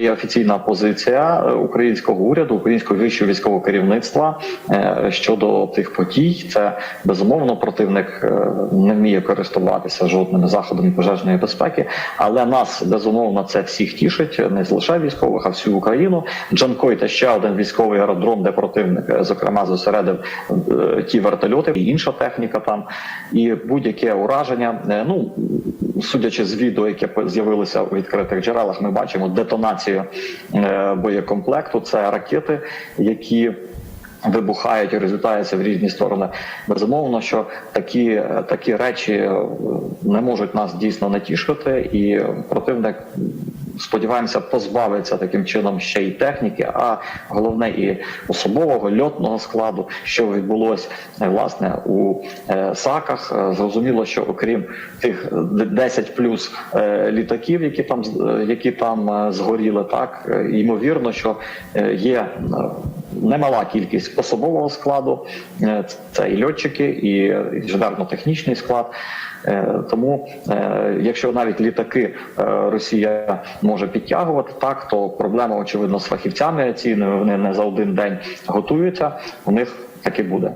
Є офіційна позиція е, українського уряду, українського вищого військового керівництва е, щодо тих подій. Це безумовно противник е, не вміє користуватися жодними заходами пожежної безпеки, але нас безумовно це всіх тішить, не лише військових, а всю Україну. Джанкой та ще один військовий аеродром, де противник зокрема зосередив ті вертольоти і інша техніка там, і будь-яке ураження. Ну судячи з відео, яке з'явилося у відкритих джерелах, ми бачимо детонацію е, боєкомплекту. Це ракети, які вибухають і розлітаються в різні сторони. Безумовно, що такі, такі речі е, не можуть нас дійсно натішити, і противник. Сподіваємося, позбавиться таким чином ще й техніки, а головне і особового льотного складу, що відбулось е, власне у е, САКах. Е, Зрозуміло, що окрім тих 10 плюс літаків, які там які там згоріли, так ймовірно, що є немала кількість особового складу. Е, Це і льотчики, і інженерно-технічний склад. Е, Тому, е, якщо навіть літаки Росія може підтягувати, так то проблема очевидно з фахівцями Ці Вони не за один день готуються. У них таки буде.